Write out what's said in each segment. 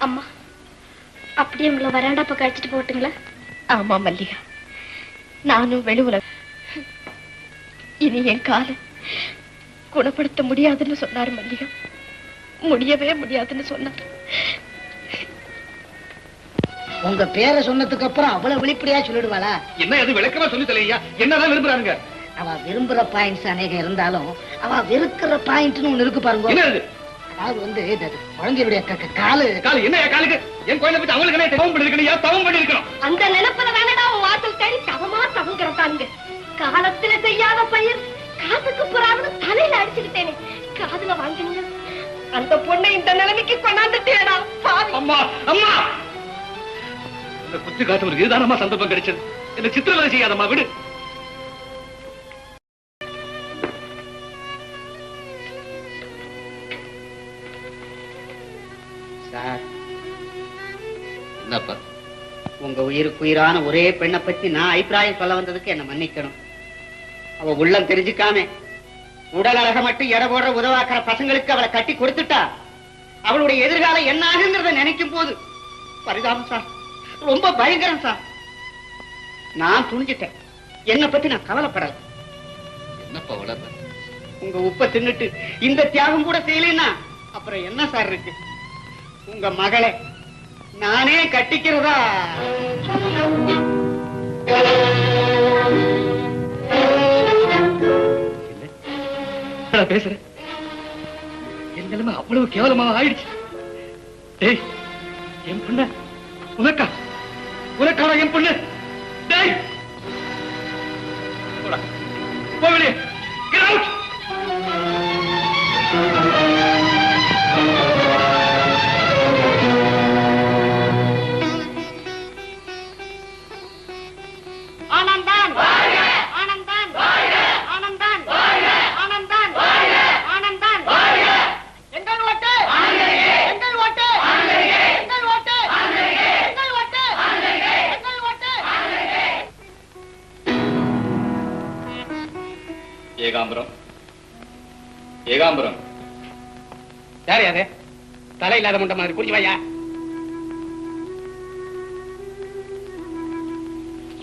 அம்மா அப்படியே உங்களை வராண்டா பக்கம் அழைச்சிட்டு போட்டுங்களா ஆமா மல்லிகா. நானும் வெளி உலகம் இனி என் காலம் குணப்படுத்த முடியாதுன்னு சொன்னார் மல்லிகா. முடியவே முடியாதுன்னு சொன்னார். உங்க பேரை சொன்னதுக்கு அப்புறம் அவ்வளவு வெளிப்படையா சொல்லிடுவாளா? என்ன அது விளக்கமா சொல்லி தலையா என்னதான் விரும்புறாங்க அவ விரும்புற பாயிண்ட்ஸ் அநேகம் இருந்தாலும் அவ வெறுக்கிற பாயிண்ட்னு ஒண்ணு இருக்கு பாருங்க. அதாவது வந்து குழந்தையுடைய காலு. காலு என்ன காலுக்கு? என் குழந்தை பத்தி அவங்களுக்கு என்ன தவம் பண்ணிருக்கணும் தவம் பண்ணிருக்கணும்? அந்த நினைப்புல தானடா உன் வாசல் தேடி தவமா தவங்கிறதாங்க காலத்துல செய்யாத பயிர் காசுக்கு புறாவது தலையில அடிச்சுக்கிட்டேனே. காதுல வாங்கினீங்க. அந்த பொண்ணை இந்த நிலைமைக்கு கொண்டாந்துட்டேடா பாவி. அம்மா அம்மா! இந்த குத்து காட்டுவருக்கு இதுதானம்மா சந்தர்ப்பம் கிடைச்சது. என்ன சித்திரவதை செய்யாதம்மா விடு. உங்க உயிருக்கு உயிரான ஒரே பெண்ணை பத்தி நான் அபிப்பிராயம் சொல்ல வந்ததுக்கு என்ன மன்னிக்கணும். அவ உள்ளம் தெரிஞ்சுக்காம உடல் அழக மட்டும் எடை போடுற உதவாக்குற பசங்களுக்கு அவளை கட்டி கொடுத்துட்டா அவளுடைய எதிர்காலம் என்ன ஆகுங்கிறத நினைக்கும் போது பரிதாபம் சார் ரொம்ப பயங்கரம் சார். நான் துணிஞ்சிட்டேன். என்னை பத்தி நான் கவலைப்படல என்னப்பா வளர்ற உங்க உப்பை தின்னுட்டு இந்த தியாகம் கூட செய்யலைன்னா அப்புறம் என்ன சார் இருக்கு? உங்க மகளை நானே கட்டிக்கிறதா? நான் பேசுறேன். என் நிலைமை அவ்வளவு கேவலமா ஆயிடுச்சு. டேய் என் பொண்ணு உனக்கா? உனக்கான என் பொண்ணு? டேய்! போடா. ஏகாம்பரம். ஏகாம்பரம். யார் யாரு? தலை இல்லாத முண்டை மாதிரி குடி வையா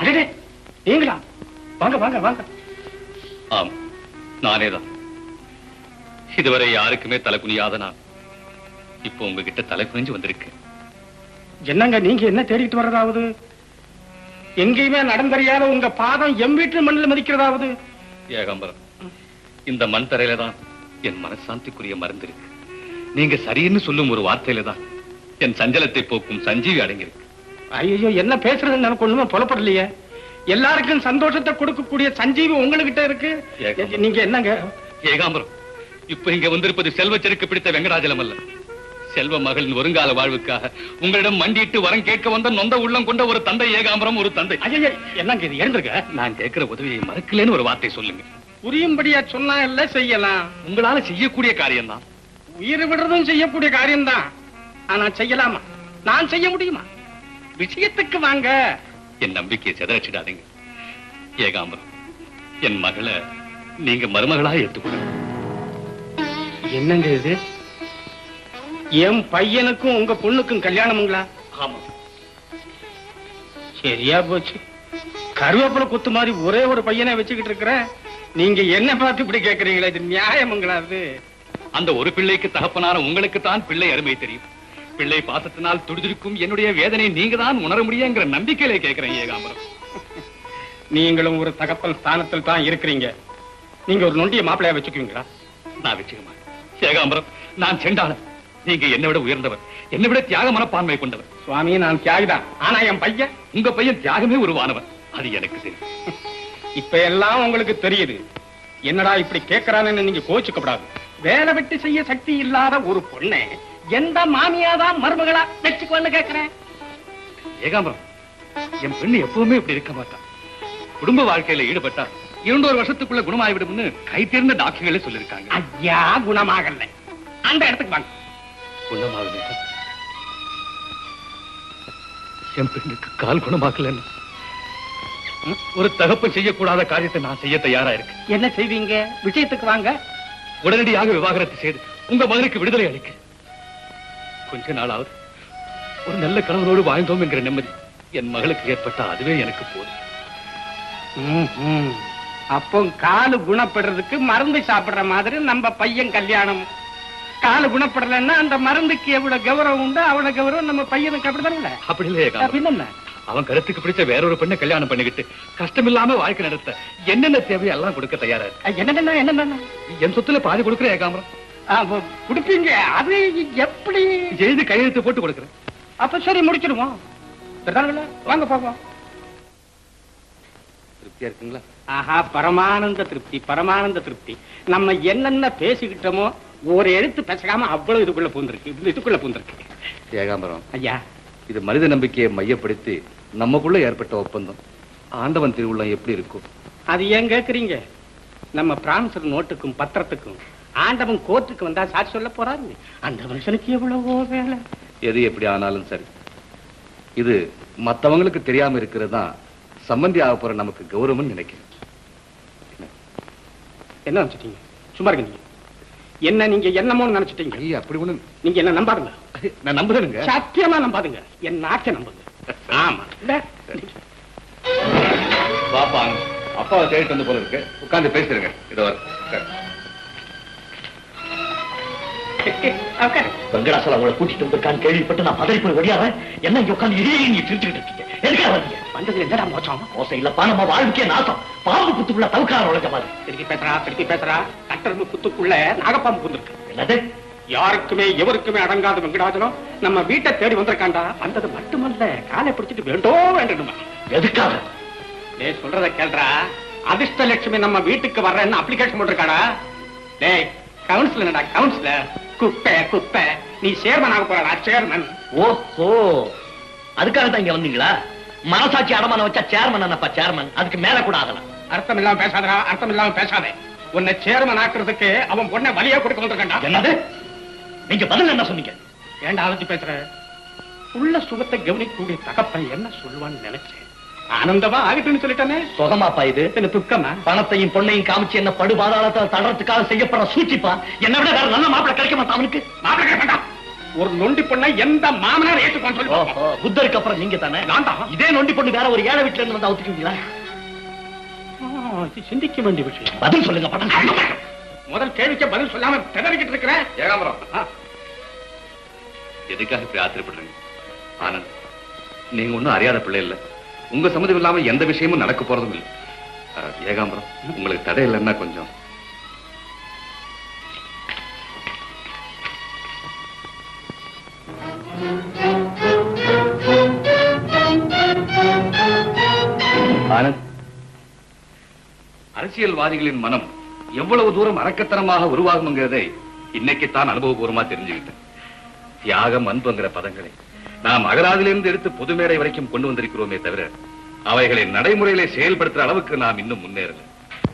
அடடே நீங்களா? வாங்க வாங்க வாங்க. ஆம் நானேதான். இதுவரை யாருக்குமே தலை குனியாத நான் இப்போ உங்ககிட்ட தலை குனிஞ்சு வந்திருக்கேன். என்னங்க நீங்க என்ன தேடிட்டு வர்றதாவது? எங்கேயுமே நடந்தறியாத உங்க பாதம் எம் வீட்டு மண்ணில் மதிக்கிறதாவது? ஏகாம்பரம். இந்த மண் தரையில தான் என் மனசாந்திக்குரிய மருந்து இருக்கு. நீங்க சரின்னு சொல்லும் ஒரு வார்த்தையில தான் என் சஞ்சலத்தை போக்கும் சஞ்சீவி அடங்கியிருக்கு. ஐயோ என்ன பேசுறதுன்னு எனக்கு ஒண்ணுமே புலப்படலையே. எல்லாருக்கும் சந்தோஷத்தை கொடுக்கக்கூடிய சஞ்சீவி உங்ககிட்ட இருக்கு. நீங்க என்னங்க? ஏகாம்பரம். இப்ப இங்க வந்திருப்பது செல்வச்செருக்கு பிடித்த வெங்கடாஜலம் அல்ல. செல்வ மகளின் வருங்கால வாழ்வுக்காக உங்களிடம் மண்டியிட்டு வரம் கேட்க வந்த நொந்த உள்ளம் கொண்ட ஒரு தந்தை ஏகாம்பரம் ஒரு தந்தை. என்னங்க இது? எழுந்திருக்க நான் கேட்கிற உதவியை மறக்கலன்னு ஒரு வார்த்தை சொல்லுங்க. புரியும்படியா சொன்னா இல்ல செய்யலாம். உங்களால செய்யக்கூடிய காரியம்தான். உயிர் விடுறதும் செய்யக்கூடிய காரியம்தான். ஆனா செய்யலாமா? நான் செய்ய முடியுமா? விஷயத்துக்கு வாங்க. என் நம்பிக்கையை சிதறச்சிடாதீங்க ஏகாம்பரம் என் மகளை நீங்க மருமகளா ஏத்துக்கொள்ளுங்க என்னங்க இது? என் பையனுக்கும் உங்க பொண்ணுக்கும் கல்யாணமுங்களா ஆமா. சரியா போச்சு. கருவேப்பிலை குத்து மாதிரி ஒரே ஒரு பையனை வச்சுக்கிட்டு இருக்கிறேன். நீங்க என்ன பார்த்து இப்படி கேக்குறீங்களா இது நியாயமுங்களா அது அந்த ஒரு பிள்ளைக்கு தகப்பனான உங்களுக்கு தான் பிள்ளை அருமை தெரியும். பிள்ளை பாசத்தினால் துடிதுடிக்கும். என்னுடைய வேதனை நீங்க தான் உணர முடியுங்கிற நம்பிக்கையில கேட்கிறேன் ஏகாம்பரம். நீங்களும் ஒரு தகப்பன் ஸ்தானத்தில் தான் இருக்கிறீங்க. நீங்க ஒரு நொண்டிய மாப்பிள்ளையா வச்சுக்குவீங்களா? நான் வச்சுக்க மாட்டேன் ஏகாம்பரம் நான் செண்டாளன். நீங்க என்னை விட உயர்ந்தவர். என்னை விட தியாக மனப்பான்மை கொண்டவர். சுவாமி நான் தியாகிதான். ஆனா என் பையன்? உங்க பையன் தியாகமே உருவானவர். அது எனக்கு தெரியும். இப்ப எல்லாம் உங்களுக்கு தெரியுது. என்னடா இப்படி கேட்கறான்னு நீங்க கோச்சுக்கப்படாது வேலை வெட்டி செய்ய சக்தி இல்லாத ஒரு பொண்ணை எந்த மாமியாதான் மருமகளா வச்சுக்கோன்னு கேக்குறேன்? ஏகாம்பரம் என் பெண்ணு எப்பவுமே இப்படி இருக்க மாட்டான் குடும்ப வாழ்க்கையில ஈடுபட்டா இரண்டொரு வருஷத்துக்குள்ள குணமாகிவிடும்னு கை தேர்ந்த டாக்டர்களே சொல்லிருக்காங்க ஐயா குணமாகல. அந்த இடத்துக்கு வாங்க. குணமாகுது. என் பெண்ணுக்கு கால் குணமாக்கலன்னு ஒரு தகப்பன் செய்யக்கூடாத காரியத்தை நான் செய்ய தயாரா இருக்கேன் என்ன செய்வீங்க? விஷயத்துக்கு வாங்க. உடனடியாக விவாகரத்து செய்து உங்க மகனுக்கு விடுதலை அளிக்க. கொஞ்ச நாளாவது ஒரு நல்ல கணவரோடு வாழ்ந்தோம் என்கிற நிம்மதி என் மகளுக்கு ஏற்பட்ட அதுவே எனக்கு போதும். அப்போ காலு குணப்படுறதுக்கு மருந்து சாப்பிடுற மாதிரி நம்ம பையன் கல்யாணம். காலு குணப்படலைன்னா அந்த மருந்துக்கு எவ்வளவு கௌரவம் உண்டோ அவ்வளவு கௌரவம் நம்ம பையனுக்கு அப்படிதானே அப்படி இல்லையே அவன் கருத்துக்கு பிடிச்ச வேறொரு பெண்ணை கல்யாணம் பண்ணிக்கிட்டு கஷ்டமில்லாம வாழ்க்கை நடத்த என்னென்ன தேவையோ எல்லாம் கொடுக்க தயாரா இருக்கு. என்னென்ன என்னென்ன என் சொத்துல பாதி கொடுக்குறேன் ஏகாம்பரம். குடுப்பீங்க. அது எப்படி? எழுதி கையெழுத்து போட்டு கொடுக்குறேன். அப்ப சரி முடிச்சிடுவோம்? வாங்க பாப்போம் திருப்தியா இருக்குங்களா? ஆஹா பரமானந்த திருப்தி பரமானந்த திருப்தி. நம்ம என்னென்ன பேசிக்கிட்டோமோ ஒரு எழுத்து பேசாம அவ்வளவு இதுக்குள்ள பூந்திருக்கு. இது இதுக்குள்ள பூந்திருக்கு. ஏகாம்பரம் ஐயா. இது மனித நம்பிக்கையை மையப்படுத்தி நமக்குள்ள ஏற்பட்ட ஒப்பந்தம். ஆண்டவன் திருவுள்ளம் எப்படி இருக்கும்? அது ஏன் கேக்குறீங்க? நம்ம பிரான்சர் நோட்டுக்கும் பத்திரத்துக்கும் ஆண்டவன் கோர்ட்டுக்கு வந்தா சாட்சி சொல்ல போறாரு அந்த மனுஷனுக்கு எவ்வளவோ வேலை. எது எப்படி ஆனாலும் சரி. இது மத்தவங்களுக்கு தெரியாம இருக்கிறது தான் சம்பந்தி ஆக போற நமக்கு கௌரவம்னு நினைக்கிறேன். என்ன? நினைச்சிட்டீங்க? சும்மா இருங்க நீங்க. என்ன நீங்க என்னமோ நினைச்சிட்டீங்க? ஐயா அப்படி ஒண்ணு நீங்க என்ன நம்பாதுங்க நான் நம்புறேனுங்க. சத்தியமா நம்பாதுங்க. என் நாக்க நம்புங்க. ஆமா. இல்ல? பாப்பா அப்பாவை தேடிட்டு வந்து போல இருக்கு. உட்கார்ந்து பேசிருங்க. இதோ அவங்கள கூட்டிட்டு வந்திருக்கான்னு கேள்விப்பட்டு நான் பதறி போய் வெளியாறேன் என்ன இங்க உட்காந்து இடையே நீ திருச்சிக்கிட்டு இருக்கீங்க? எதுக்காக வந்தீங்க? வந்ததுல என்னடா மோசம் மோசம் இல்லப்பா நம்ம வாழ்க்கையே நாசம். பாம்பு குத்துக்குள்ள தவுக்கார உழைக்க மாதிரி. திருப்பி பேசுறா திருப்பி பேசுறா. கட்டருந்து குத்துக்குள்ள நாகப்பாம்பு புந்திருக்கு என்னது? யாருக்குமே எவருக்குமே அடங்காத வெங்கடாஜலம் நம்ம வீட்டை தேடி வந்திருக்காண்டா? வந்தது மட்டுமல்ல காலை பிடிச்சிட்டு வேண்டோ வேண்டணுமா? எதுக்காக? டேய் சொல்றத கேள்றா. அதிர்ஷ்டலட்சுமி நம்ம வீட்டுக்கு வர்றேன்னு அப்ளிகேஷன் போட்டிருக்காடா? டேய் கவுன்சிலர் என்னடா கவுன்சிலர் குப்பை குப்பை. நீ சேர்மன் ஆக போறடா சேர்மன் ஓஹோ. அதுக்காக தான் இங்க வந்தீங்களா? மனசாட்சி அடமான வச்சா சேர்மன் என்னப்பா சேர்மன் அதுக்கு மேல கூட ஆகலாம். அர்த்தம் இல்லாம பேசாதடா அர்த்தம் இல்லாம பேசாதே. உன்னை சேர்மன் ஆக்குறதுக்கு அவன் பொண்ணை வழியா கொடுக்க வந்திருக்காண்டா என்னது? நீங்க பதில் என்ன சொன்னீங்க? ஏன்டா அழைச்சு பேசுற? உள்ள சுகத்தை கவனிக்கக்கூடிய தகப்பன் என்ன சொல்லுவான்னு நினைச்சேன். ஆனந்தமா ஆகட்டும்னு சொல்லிட்டானே. சுகமாப்பா இது? என்ன துக்கமா? பணத்தையும் பொண்ணையும் காமிச்சு என்ன படுபாதாளத்தில் தடுறதுக்காக செய்யப்படுற சூழ்ச்சிப்பா? என்ன விட வேற நல்ல மாப்பிள்ளை கிடைக்க மாட்டான் அவனுக்கு மாப்பிள்ளை கேட்க வேண்டாம். ஒரு நொண்டி பொண்ணை எந்த மாமனார் ஏற்றுக்கொண்டு சொல்லி புத்தருக்கு அப்புறம் நீங்க தானே? நான் தான். இதே நொண்டி பொண்ணு வேற ஒரு ஏழை வீட்டுல இருந்து வந்து அவுத்துக்குவீங்களா சிந்திக்க வேண்டிய விஷயம். பதில் சொல்லுங்க படம். முதல் கேள்விக்கு பதில் சொல்லாம திணறிக்கிட்டு இருக்கிறேன் ஏகாம்பரம். எதுக்காக இப்படி ஆத்திரப்படுறீங்க? ஆனந்த் நீங்க ஒண்ணும் அறியாத பிள்ளை இல்ல. உங்க சம்மதம் இல்லாம எந்த விஷயமும் நடக்க போறதும் இல்லை. ஏகாம்பரம் உங்களுக்கு தடை இல்லைன்னா கொஞ்சம். ஆனந்த் அரசியல்வாதிகளின் மனம் எவ்வளவு தூரம் அரக்கத்தனமாக உருவாகுங்கிறதை இன்னைக்குத்தான் அனுபவபூர்வமா தெரிஞ்சுக்கிட்டேன். தியாகம் அன்புங்கிற பதங்களை நாம் அகராதிலிருந்து எடுத்து பொது மேடை வரைக்கும் கொண்டு வந்திருக்கிறோமே தவிர அவைகளை நடைமுறையிலே செயல்படுத்துற அளவுக்கு நாம் இன்னும் முன்னேறல.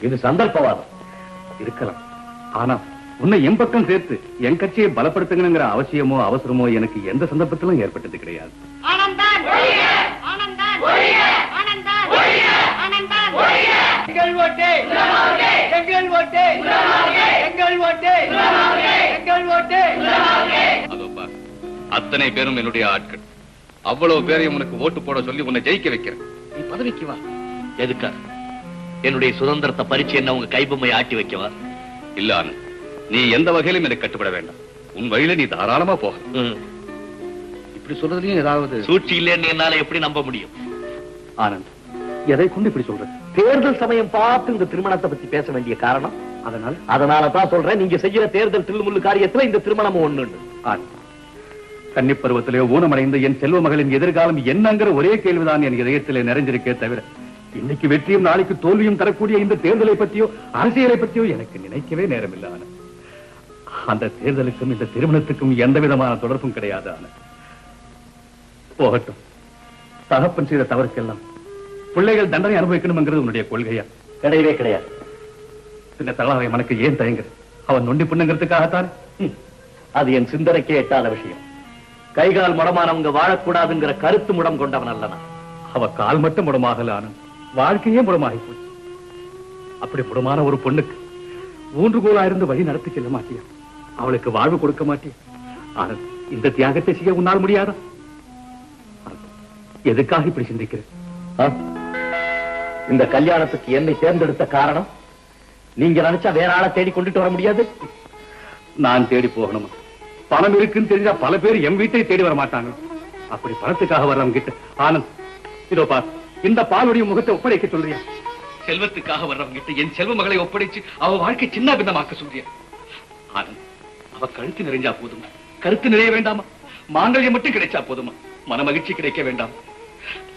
இது சந்தர்ப்பவாதம். இருக்கலாம். ஆனா உன்னை என் பக்கம் சேர்த்து என் கட்சியை பலப்படுத்துங்கங்கிற அவசியமோ அவசரமோ எனக்கு எந்த சந்தர்ப்பத்திலும் ஏற்பட்டது கிடையாது. ஆனந்தான் ஆனந்தான் ஆனந்தான் ஆனந்தான் எங்கள் ஓட்டு. எங்கள் ஓட்டு. எங்கள் ஓட்டு. எங்கள் ஓட்டு அதோ பார் அத்தனை பேரும் என்னுடைய ஆட்கள். அவ்வளவு பேரையும் உனக்கு ஓட்டு போட சொல்லி உன்னை ஜெயிக்க வைக்கிறேன். நீ பதவிக்கு வா. எதுக்காக? என்னுடைய சுதந்திரத்தை பறிச்சு என்ன உங்க கைபொம்மை ஆட்டி வைக்கவா? இல்ல ஆனந்த் நீ எந்த வகையிலும் எனக்கு கட்டுப்பட வேண்டாம். உன் வழியில நீ தாராளமா போக. ம். இப்படி சொல்றதுலயும் ஏதாவது சூழ்ச்சி இல்லைன்னு என்னால எப்படி நம்ப முடியும்? ஆனந்த் எதை கொண்டு இப்படி சொல்ற தேர்தல் சமயம் பார்த்து இந்த திருமணத்தை பத்தி பேச வேண்டிய காரணம்? அதனால்? அதனால தான் சொல்றேன் நீங்க செய்யற தேர்தல் தில்லுமுள்ளு காரியத்துல இந்த திருமணம் ஒண்ணு கன்னி பருவத்திலே ஊனமடைந்த என் செல்வ மகளின் எதிர்காலம் என்னங்கிற ஒரே கேள்விதான் என் இதயத்திலே நிறைஞ்சிருக்கே தவிர இன்னைக்கு வெற்றியும் நாளைக்கு தோல்வியும் தரக்கூடிய இந்த தேர்தலை பற்றியோ அரசியலை பற்றியோ எனக்கு நினைக்கவே நேரமில்லை ஆனந்த். அந்த தேர்தலுக்கும் இந்த திருமணத்துக்கும் எந்த விதமான தொடர்பும் கிடையாது போகட்டும். தகப்பன் செய்த தவறுக்கெல்லாம் பிள்ளைகள் தண்டனை அனுபவிக்கணும்ங்கிறது உன்னுடைய கொள்கையா? கிடையவே கிடையாது. இந்த தளவை மனக்கு ஏன் தயங்குற? அவன் நொண்டி புண்ணுங்கிறதுக்காகத்தான். அது என் சிந்தனைக்கே எட்டாத விஷயம். கைகால் முடமானவங்க வாழக்கூடாதுங்கிற கருத்து முடம் கொண்டவன் அல்ல நான் அவ கால் மட்டும் முடமாகல ஆனந்த் வாழ்க்கையே முடமாகி போச்சு அப்படி முடமான ஒரு பொண்ணுக்கு ஊன்றுகோலா இருந்து வழி நடத்தி செல்ல மாட்டியா? அவளுக்கு வாழ்வு கொடுக்க மாட்டியா? ஆனந்த் இந்த தியாகத்தை செய்ய உன்னால் முடியாதா? எதுக்காக இப்படி சிந்திக்கிறேன்? இந்த கல்யாணத்துக்கு என்னை தேர்ந்தெடுத்த காரணம்? நீங்க நினைச்சா வேற ஆளை தேடி கொண்டுட்டு வர முடியாது? நான் தேடி போகணுமா? பணம் இருக்குன்னு தெரிஞ்சா பல பேர் என் வீட்டை தேடி வர மாட்டாங்க. அப்படி பணத்துக்காக வர்றவங்க கிட்ட ஆனந்த் இதோ பார் இந்த பாலுடைய முகத்தை ஒப்படைக்க சொல்றியா? செல்வத்துக்காக வர்றவங்க கிட்ட என் செல்வ மகளை ஒப்படைச்சு அவ வாழ்க்கை சின்ன பின்னமாக்க சொல்றியா? ஆனந்த் அவ கழுத்து நிறைஞ்சா போதுமா? கருத்து நிறைய வேண்டாமா? மாங்கல்யம் மட்டும் கிடைச்சா போதுமா? மன மகிழ்ச்சி கிடைக்க வேண்டாம்?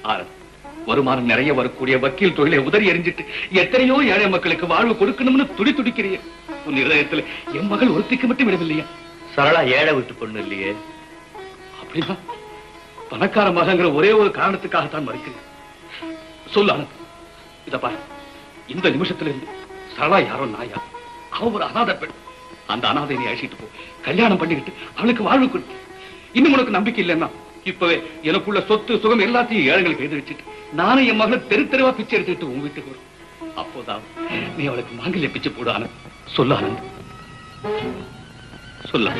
ஆனந்த் வருமானம் நிறைய வரக்கூடிய வக்கீல் தொழிலை உதறி எறிஞ்சிட்டு எத்தனையோ ஏழை மக்களுக்கு வாழ்வு கொடுக்கணும்னு துடி துடிக்கிறீங்க. உன் இருதயத்துல என் மகள் ஒருத்திக்கு மட்டும் விடவில்லையா? சரளா ஏழை விட்டு பொண்ணு இல்லையே. அப்படின்னா பணக்கார மகங்கிற ஒரே ஒரு காரணத்துக்காகத்தான் மறுக்கிறேன். சொல்லு ஆனந்த் இத பாரு. இந்த நிமிஷத்துல இருந்து சரளா யாரோ நாயா? அவ ஒரு அனாதை பெண். அந்த அனாதை நீ அழைச்சிட்டு போ. கல்யாணம் பண்ணிக்கிட்டு அவளுக்கு வாழ்வு கொடு இன்னும் உனக்கு நம்பிக்கை இல்லைன்னா இப்பவே எனக்குள்ள சொத்து சுகம் எல்லாத்தையும் ஏழைகளுக்கு எழுதி வச்சுட்டு நானும் என் மகளை தெரு தெருவா பிச்சை எடுத்துட்டு உன் வீட்டுக்கு வரும். அப்போதான் நீ அவளுக்கு மாங்கல்ய பிச்சை போடு ஆனந்த். சொல்லு ஆனந்த். சொல்லு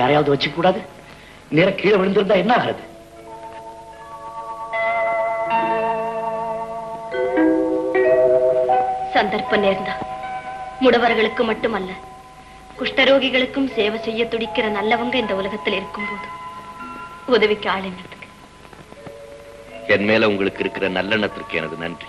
யாரையாவது வச்சுக்க கூடாது நேர கீழே விழுந்திருந்தா என்ன ஆகிறது? சந்தர்ப்பம் நேர்ந்தா. முடவர்களுக்கு மட்டுமல்ல குஷ்டரோகிகளுக்கும் சேவை செய்ய துடிக்கிற நல்லவங்க இந்த உலகத்தில் இருக்கும்போது உதவிக்கு ஆள் என்னத்துக்கு என் மேல உங்களுக்கு இருக்கிற நல்லெண்ணத்திற்கு எனது நன்றி.